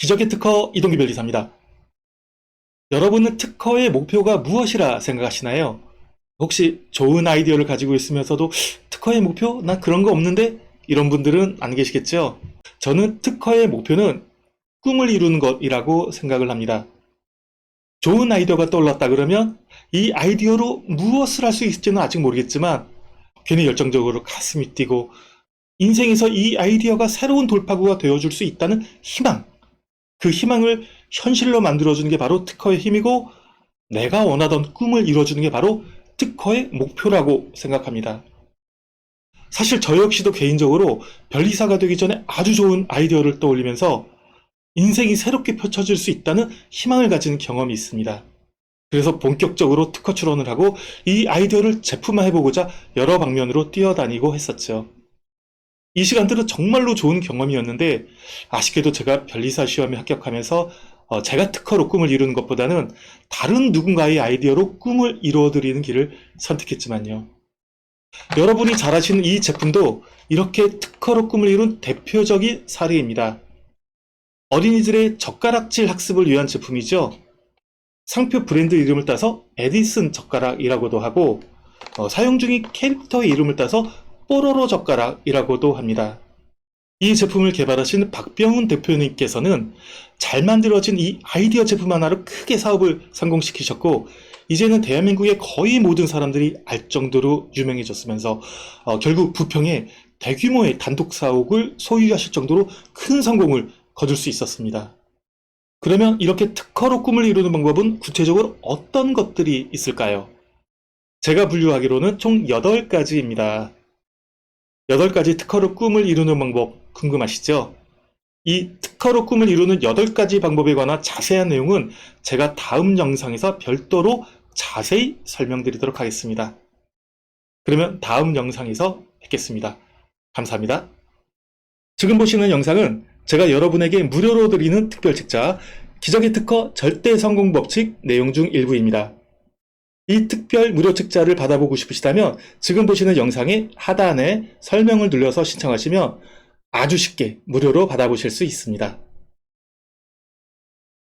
기적의 특허 이동기 변리사입니다. 여러분은 특허의 목표가 무엇이라 생각하시나요? 혹시 좋은 아이디어를 가지고 있으면서도 특허의 목표? 난 그런 거 없는데? 이런 분들은 안 계시겠죠? 저는 특허의 목표는 꿈을 이루는 것이라고 생각을 합니다. 좋은 아이디어가 떠올랐다 그러면 이 아이디어로 무엇을 할 수 있을지는 아직 모르겠지만 괜히 열정적으로 가슴이 뛰고 인생에서 이 아이디어가 새로운 돌파구가 되어줄 수 있다는 희망. 그 희망을 현실로 만들어주는 게 바로 특허의 힘이고 내가 원하던 꿈을 이루어주는 게 바로 특허의 목표라고 생각합니다. 사실 저 역시도 개인적으로 변리사가 되기 전에 아주 좋은 아이디어를 떠올리면서 인생이 새롭게 펼쳐질 수 있다는 희망을 가진 경험이 있습니다. 그래서 본격적으로 특허 출원을 하고 이 아이디어를 제품화해보고자 여러 방면으로 뛰어다니고 했었죠. 이 시간들은 정말로 좋은 경험이었는데 아쉽게도 제가 변리사 시험에 합격하면서 어, 제가 특허로 꿈을 이루는 것보다는 다른 누군가의 아이디어로 꿈을 이루어드리는 길을 선택했지만요. 여러분이 잘 아시는 이 제품도 이렇게 특허로 꿈을 이룬 대표적인 사례입니다. 어린이들의 젓가락질 학습을 위한 제품이죠. 상표 브랜드 이름을 따서 에디슨 젓가락이라고도 하고 어, 사용 중인 캐릭터의 이름을 따서 뽀로로 젓가락이라고도 합니다. 이 제품을 개발하신 박병훈 대표님께서는 잘 만들어진 이 아이디어 제품 하나로 크게 사업을 성공시키셨고 이제는 대한민국의 거의 모든 사람들이 알 정도로 유명해졌으면서 어, 결국 부평에 대규모의 단독 사옥을 소유하실 정도로 큰 성공을 거둘 수 있었습니다. 그러면 이렇게 특허로 꿈을 이루는 방법은 구체적으로 어떤 것들이 있을까요? 제가 분류하기로는 총 8가지입니다. 8가지 특허로 꿈을 이루는 방법 궁금하시죠? 이 특허로 꿈을 이루는 8가지 방법에 관한 자세한 내용은 제가 다음 영상에서 별도로 자세히 설명드리도록 하겠습니다. 그러면 다음 영상에서 뵙겠습니다. 감사합니다. 지금 보시는 영상은 제가 여러분에게 무료로 드리는 특별 책자 기적의 특허 절대 성공 법칙 내용 중 일부입니다. 이 특별 무료 책자를 받아보고 싶으시다면 지금 보시는 영상의 하단에 설명을 눌러서 신청하시면 아주 쉽게 무료로 받아보실 수 있습니다.